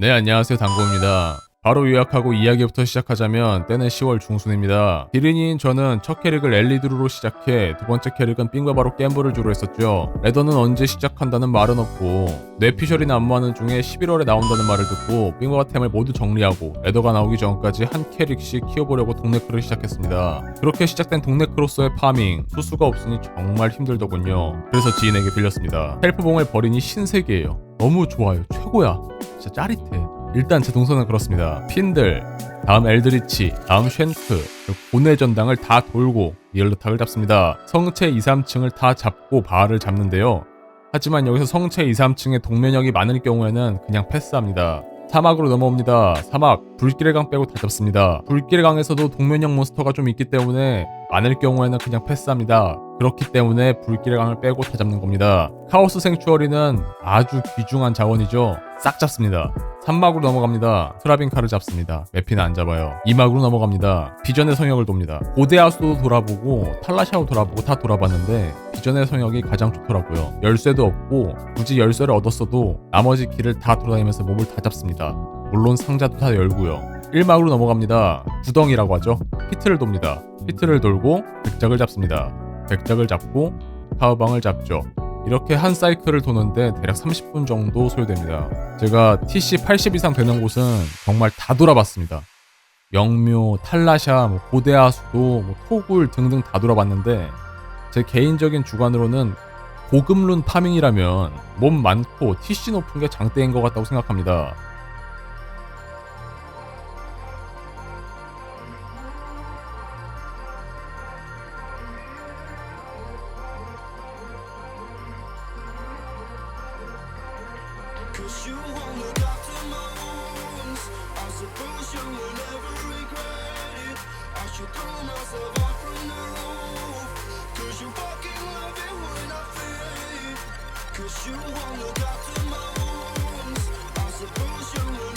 네, 안녕하세요. 당구입니다. 바로 요약하고 이야기부터 시작하자면 때는 10월 중순입니다. 기린이인 저는 첫 캐릭을 엘리드루로 시작해 두 번째 캐릭은 삥바바로 갬블을 주로 했었죠. 레더는 언제 시작한다는 말은 없고 뇌피셜이 난무하는 중에 11월에 나온다는 말을 듣고 삥바바 템을 모두 정리하고 레더가 나오기 전까지 한 캐릭씩 키워보려고 동네크를 시작했습니다. 그렇게 시작된 동네크로서의 파밍 수수가 없으니 정말 힘들더군요. 그래서 지인에게 빌렸습니다. 헬프봉을 버리니 신세계예요. 너무 좋아요. 최고야. 진짜 짜릿해. 일단 제 동선은 그렇습니다. 핀들, 다음 엘드리치, 다음 쉔크, 고뇌 전당을 다 돌고 리얼르탁을 잡습니다. 성체 2, 3층을 다 잡고 바알을 잡는데요. 하지만 여기서 성체 2, 3층에 동면역이 많을 경우에는 그냥 패스합니다. 사막으로 넘어옵니다. 사막, 불길의 강 빼고 다 잡습니다. 불길의 강에서도 동면역 몬스터가 좀 있기 때문에 많을 경우에는 그냥 패스합니다. 그렇기 때문에 불길의 강을 빼고 다 잡는 겁니다. 카오스 생추어리는 아주 귀중한 자원이죠. 싹 잡습니다. 3막으로 넘어갑니다. 트라빈 카를 잡습니다. 매피는 안 잡아요. 2막으로 넘어갑니다. 비전의 성역을 돕니다. 고대하수도 돌아보고 탈라샤오 돌아보고 다 돌아봤는데 비전의 성역이 가장 좋더라고요. 열쇠도 없고 굳이 열쇠를 얻었어도 나머지 길을 다 돌아다니면서 몹을 다 잡습니다. 물론 상자도 다 열고요. 1막으로 넘어갑니다. 구덩이라고 하죠. 피트를 돕니다. 피트를 돌고 백작을 잡습니다. 백작을 잡고 파우방을 잡죠. 이렇게 한 사이클을 도는데 대략 30분 정도 소요됩니다. 제가 TC 80 이상 되는 곳은 정말 다 돌아봤습니다. 영묘, 탈라샤, 뭐 고대하수도, 뭐 토굴 등등 다 돌아봤는데 제 개인적인 주관으로는 고급룬 파밍이라면 몸 많고 TC 높은 게 장대인 것 같다고 생각합니다. Cause you wanna got the moons I suppose you will never regret it. I should throw myself out from the roof. Cause you fucking love it when I fade. Cause you wanna got the moons I suppose you will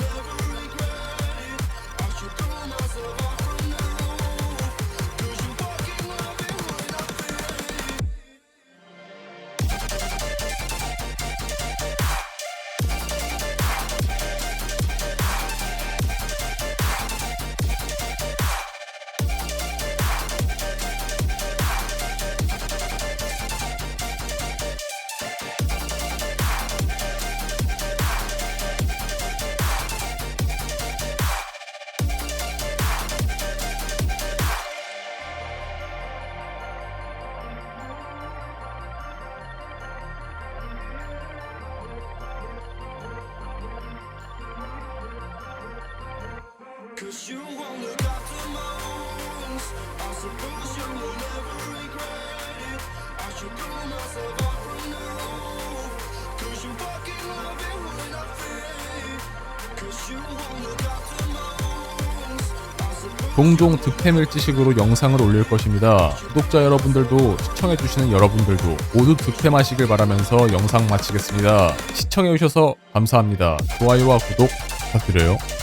Cause you wanna got the moons I suppose you will never regret it I should throw myself out from roof Cause you fucking love it when I fade Cause you got the moons I suppose 종종 득템일지식으로 영상을 올릴 것입니다. 구독자 여러분들도 시청해주시는 여러분들도 모두 득템하시길 바라면서 영상 마치겠습니다. 시청해주셔서 감사합니다. 좋아요와 구독 부탁드려요.